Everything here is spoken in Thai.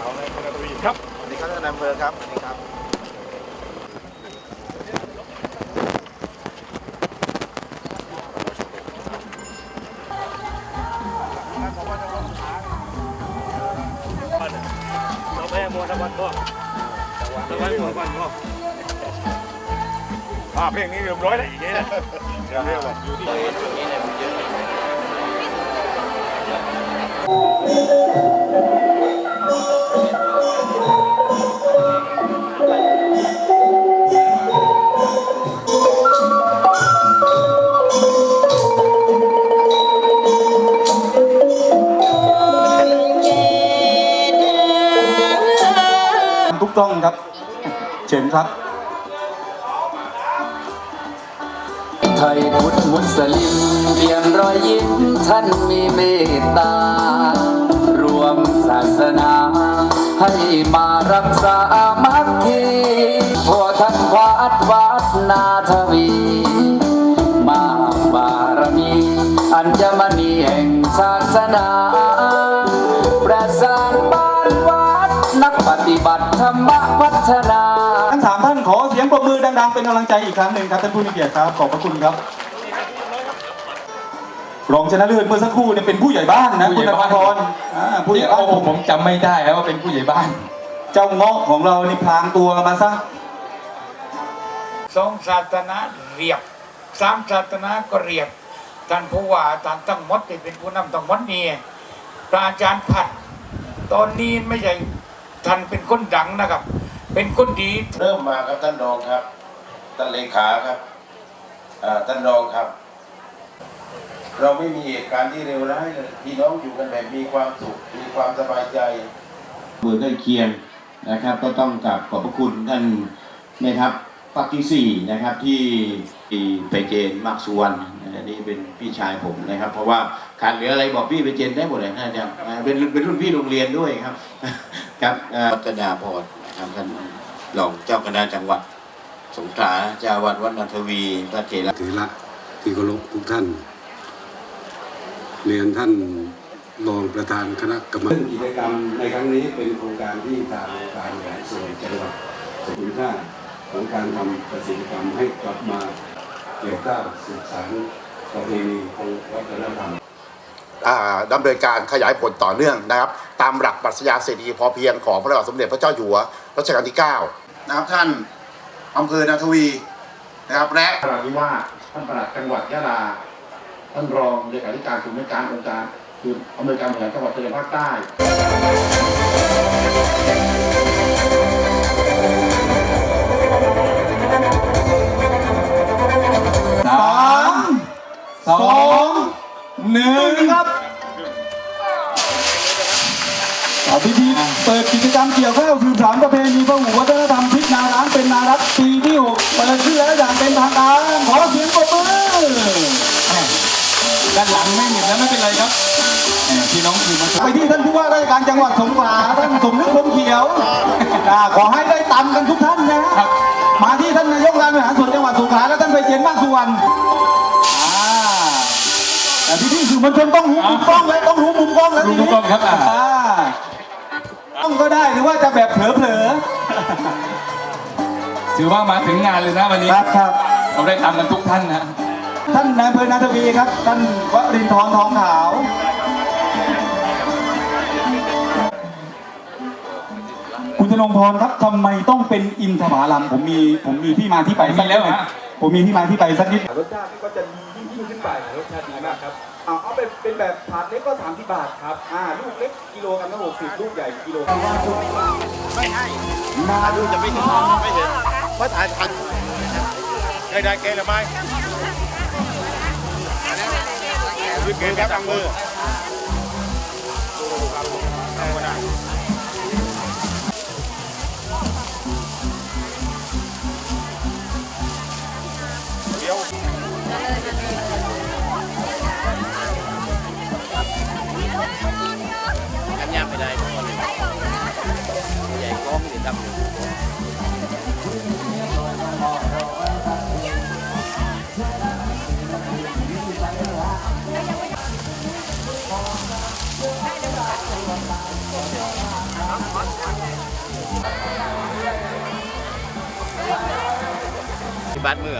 ขาวในพลทวีครับสวัสดีครับท่านนายอำเภอครับสวัสดีครับเราแพ้มวยตะวันพ่อตะวันมวยวันพ่ออ่าเพลงนี้เรียบร้อยแล้วอีกเนี่ยเดี๋ยวเรียกว่าอยู่ที่ทุ กต้องครับ เชิญครับ ไทยพุทธมุสลิมเปลี่ยนรอยยิ้มท่านมีเมตตา รวมศาสนา ให้มารักษามัคคีพอท่านวัดวัดนาทวี มาบารมี อัญมณีแห่งศาสนา ปฏิบัติธรรมพัฒนา ทั้งสามท่านขอเสียงปรบมือดังๆ เป็นกำลังใจอีกครั้งหนึ่งครับท่านผู้มีเกียรติครับ ขอบพระคุณครับ รองชนะเลิศเมื่อสักครู่เนี่ยเป็นผู้ใหญ่บ้านนะผู้คุใหณญ่นภบ้าน พรอ่าผู้ใหญ่บ้านโอ้ผมจำไม่ได้แล้วว่าเป็นผู้ใหญ่บ้าน เจ้าเงาะของเรานี่พลางตัวมาซะ สองศาสนาเรียบสามศาสนาก็เรียบท่านผู้ว่าท่านตั้งมดที่เป็นผู้นำตั้งมดนี่พระอาจารย์ผัด ตอนนี้ไม่ใช่ ท่านเป็นคนดังนะครับ เป็นคนดีเริ่มมาครับท่านรองครับท่านเลขาครับอ่าท่านรองครับ เราไม่มีเหตุการณ์ที่เลวร้ายเลยพี่น้องอยู่กันแบบมีความสุขมีความสบายใจเมือใกล้เคียงนะครับ ก็ต้องกราบขอบพระคุณท่านแม่ทัพ ภาคที่สี่นะครับที่ที่ไปเจนมากสุวรรณอันนี้เป็นพี่ชายผมนะครับ เพราะว่าขาดเหลืออะไรบอกพี่ไปเจนได้หมดเลยนะอาจารย์อ่าเป็นเป็นรุ่นพี่โรงเรียนด้วยครับ ครับเอ่อรัตนาพรนะครับท่านรองเจ้าคณะจังหวัด สงขลาเจ้าอาวัดวัดนันทวีพระเถระถือละที่เคารพทุกท่าน เรียนท่านรองประธานคณะกรรมการกิจกรรมในครั้งนี้เป็นโครงการที่ทางการบริหารส่วนจังหวัดสมุทรค่า ของการทำเกษตรกรรมให้กลับมาเกี่ยวกับสืบสานประเพณีทางวัฒนธรรมอ่าดำเนินการขยายผลต่อเนื่องนะครับ ตามหลักปรัชญาเศรษฐกิจพอเพียงของพระบาทสมเด็จพระเจ้าอยู่หัวรัชกาลที่ 9 นะครับท่านอำเภอนาทวีนะครับและนราธิวาสท่านปลัดจังหวัดยะลา ท่านรองเลขาธิการศูนย์บริการองค์การคืออำนวยการบริหารจังหวัดชายแดนภาคใต้ พิธีเปิดกิจกรรมเกี่ยวข้าวสืบสานประเพณีพหุวัฒนธรรมพริกนาร้านเป็นนารักปีที่หกเปิดขึ้นแล้วอย่างเป็นทางการขอเสียงปรบมือด้านหลังไม่เห็นแล้วไม่เป็นไรครับแหมพี่น้องคือมาชมไปที่ท่านผู้ว่าราชการจังหวัดสงขลาท่านสมนึกพรหมเขียวอ่าขอให้ได้ตำกันทุกท่านนะมาที่ท่านนายกการบริหารส่วนจังหวัดสงขลาและท่านไปเจนบ้านสุวรรณอ่าแต่พี่ที่สื่อมวลชนต้องหูมุมกล้องแล้วต้องหูมุมกล้องแล้วดูทีทุกนี้กล้องครับอะอ่า ต้องก็ได้หรือว่าจะแบบเผลอถือว่ามาถึงงานเลยนะวันนี้ๆครับครับเราได้ทำกันทุกท่านนะ ท่านนายอำเภอนาทวีครับ ท่านวรินทร์ทองขาว คุณธนงพรครับทำไมต้องเป็นอินทผลัมผมมีผมมีที่มาที่ไปสักนิดหนึ่งผมมีที่มาที่ไปสักนิด รสชาติก็จะดียิ่งยิ่งขึ้นไปรสชาติดีมากครับ เอาเอาไปเป็นแบบถาดเล็กก็ 30 บาทครับ อ่าลูกเล็กกิโลกรัมละ60 ลูกใหญ่กิโลกรัมละมาดูจะไม่ถึงไม่ถึงเพราะถ่ายทันใครได้เกยหรือไม่ยืดเกณฑ์ครับทางมือ ที่บ้านเมือ